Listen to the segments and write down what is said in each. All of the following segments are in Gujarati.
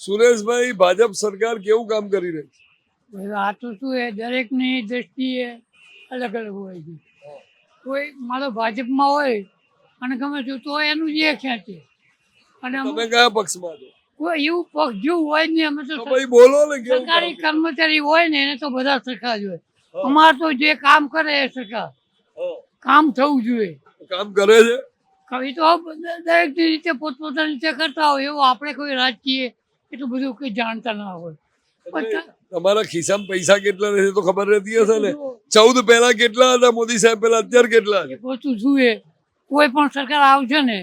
સુરેશભાઈ ભાજપ સરકાર કેવું કામ કરી રહી છે? આ તો શું એ દરેકની દ્રષ્ટિએ અલગ અલગ હોય છે. કોઈ મારો ભાજપમાં હોય અને ગમે છું તો એનું જે ખેંચે. અને અમે કયા પક્ષમાં છો? કોઈ એવું પક્ષ જેવું હોય ને અમે તો ભાઈ બોલો ને સરકારી કર્મચારી હોય ને એને તો બધા સરકાર જોઈએ અમારે તો જે કામ કરે એ સરકાર કામ થવું જોઈએ. કામ કરે છે? કવિ તો દરેક રીતે પોતપોતાની રીતે કરતા હોય એવું આપણે કોઈ રાજકીય એટલું બધું કંઈ જાણતા ના હોય. તમારા ખિસ્સામાં પૈસા કેટલા રહેશે તો ખબર રહેતી હશે ને? ચૌદ પહેલા કેટલા હતા? મોદી સાહેબ પહેલા અત્યારે કેટલા વસ્તુ જુએ કોઈ પણ સરકાર આવશે ને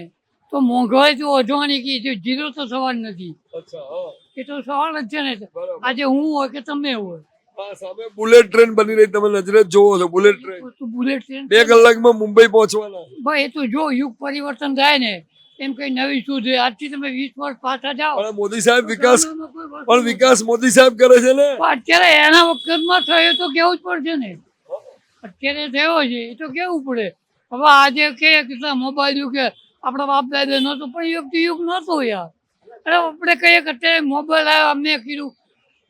તો મોંઘવાઈ તો અજવાની કે જે જીરો તો સવાલ નથી. એ તો સવાલ જ છે ને. આજે હું હોય કે તમે હોય. સામે બુલેટ ટ્રેન બની રહી તમે નજરે જોવો છો બુલેટ ટ્રેન. બુલેટ ટ્રેન બે કલાકમાં મુંબઈ પહોંચવાના ભાઈ એ તો જો યુગ પરિવર્તન થાય ને એમ કઈ નવી શોધ આજથી તમે વીસ વર્ષ પાછા જાઓ. મોદી સાહેબ વિકાસ પણ વિકાસ મોદી સાહેબ કરે છે ને? અત્યારે એના વખતમાં થયો તો કેવું જ પડશે ને? અત્યારે થયો છે એ તો કેવું પડે? હવે આજે કે કેટલા મોબાઈલ યુગ કે આપણા બાપ દાદા નહોતો પણ યુગ તો યુગ નહોતો યાર. અરે આપણે કહીએ કે અત્યારે મોબાઈલ આવ્યો અમને કીધું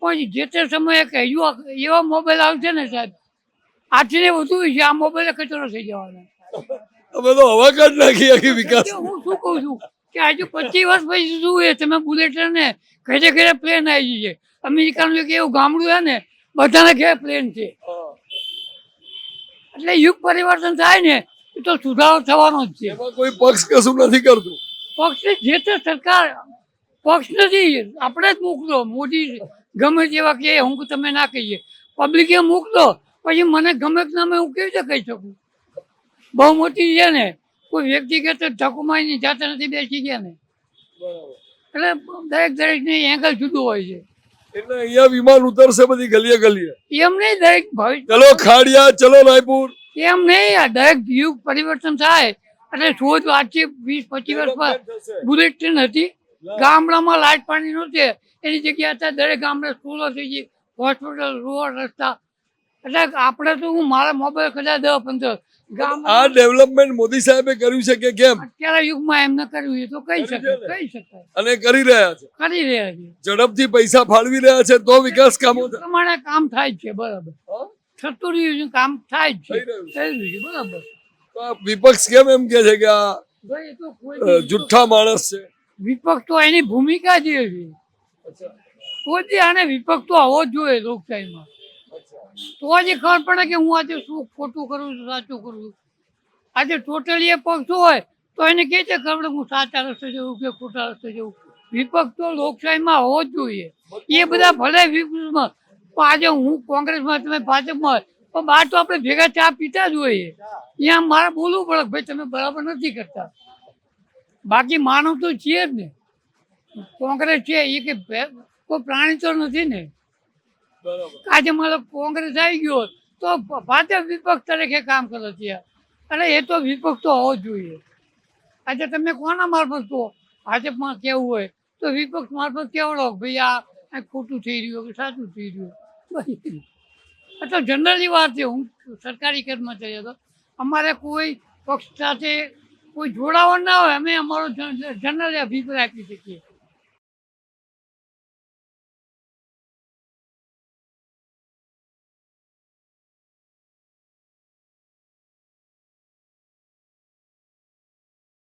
પણ જે તે સમયે કે એવા એવા મોબાઈલ આવશે ને સાહેબ? આજથી વધુ છે આ મોબાઈલ કચરો થઈ જવાના. અમે તો હવા કાઢ નાખી આખી વિકાસ. હું શું કહું છું? કે આજે પચીસ વર્ષ પછી શું એ? તમે બુલેટ ને ઘરે ઘરે પ્લેન આવી છે અમેરિકાનું એક એવું ગામડું છે ને બધાને ઘેર પ્લેન છે. એટલે યુગ પરિવર્તન થાય ને એ તો સુધારો થવાનો જ છે. કોઈ પક્ષ કશું નથી કરતું. પક્ષ જે તે સરકાર પક્ષ નથી. આપણે જ મોકલો મોદી ગમે તેવા કે હું તમે ના કહીએ. પબ્લિકે મોકલો પછી મને ગમે નામે હું કેવી રીતે કહી શકું? બહુ મોટી છે ને કોઈ વ્યક્તિગત ધકુમાઈની જાતે નથી બેસી ગયા ને. એટલે દરેક દરેકની એંગલ જુદું હોય છે. એટલે અહીંયા વિમાન ઉતરશે બધી ગલીએ ગલીએ. એમ નહીં દરેક ભવિષ્ય ચલો ખાડિયા ચલો રાયપુર. એમ નહીં આ દરેક યુગ પરિવર્તન થાય. એટલે શોધ આજથી વીસ પચીસ વર્ષ પર બુલેટ ટ્રેન હતી. ગામડામાં લાઇટ પાણી નહોતી. એની જગ્યાએ અત્યારે દરેક ગામડે સ્કૂલો થઈ ગઈ. હોસ્પિટલ રોડ રસ્તા. એટલે આપણે તો હું મારા મોબાઈલ કદાચ દસ પંદર. આ ડેવલપમેન્ટ મોદી સાહેબે કર્યું છે કે કેમ? અત્યારના યુગમાં એમને કર્યું એ તો કહી શકાય કહી શકાય. અને કરી રહ્યા છે. કરી રહ્યા છે. ઝડપથી પૈસા ફાળવી રહ્યા છે તો વિકાસ કામો પ્રમાણે કામ થાય છે બરાબર. થતું રહ્યું છે કામ થાય છે. થઈ રહ્યું બરાબર. વિપક્ષ કેમ એમ કે છે કે આ જુઠ્ઠા માણસ છે? વિપક્ષ તો એની ભૂમિકા જ છે કોઈ આને વિપક્ષ તો આવો જ જોઈએ લોકશાહીમાં. તો જ ખબર પડે કે હું આજે શું ખોટું કરું છું, સાચું કરું છું. આજે ટોટલી એ પક્ષ હોય તો એને કહે છે, ખબર હું સાચા રસ્તે જવું કે ખોટા રસ્તે જવું વિપક્ષ તો લોકશાહીમાં હોવો જ જોઈએ. એ બધા ભલે વિપક્ષમાં, પણ આજે હું કોંગ્રેસમાં, તમે ભાજપમાં પણ બહાર તો આપણે ભેગા ચા પીતા જ હોઈએ. અહીંયા મારે બોલવું પડે કે ભાઈ તમે બરાબર નથી કરતા. બાકી માનવ તો છીએ જ ને. કોંગ્રેસ છે, એ કે કોઈ પ્રાણી તો નથી ને. આજે મારો કોંગ્રેસ આવી ગયો તો ભાજપ વિપક્ષ તરીકે કામ કરે છે અને એ તો વિપક્ષ તો હોવો જોઈએ. આજે તમે કોના મારફત કહો ભાજપમાં કેવું હોય? તો વિપક્ષ મારફત કેવડો ભાઈ, આ ખોટું થઈ રહ્યું કે સાચું થઈ રહ્યું તો જનરલી વાત છે. હું સરકારી કર્મચારી હતો. અમારે કોઈ પક્ષ સાથે કોઈ જોડાવા ના હોય. અમે અમારો જનરલી અભિપ્રાય આપી શકીએ.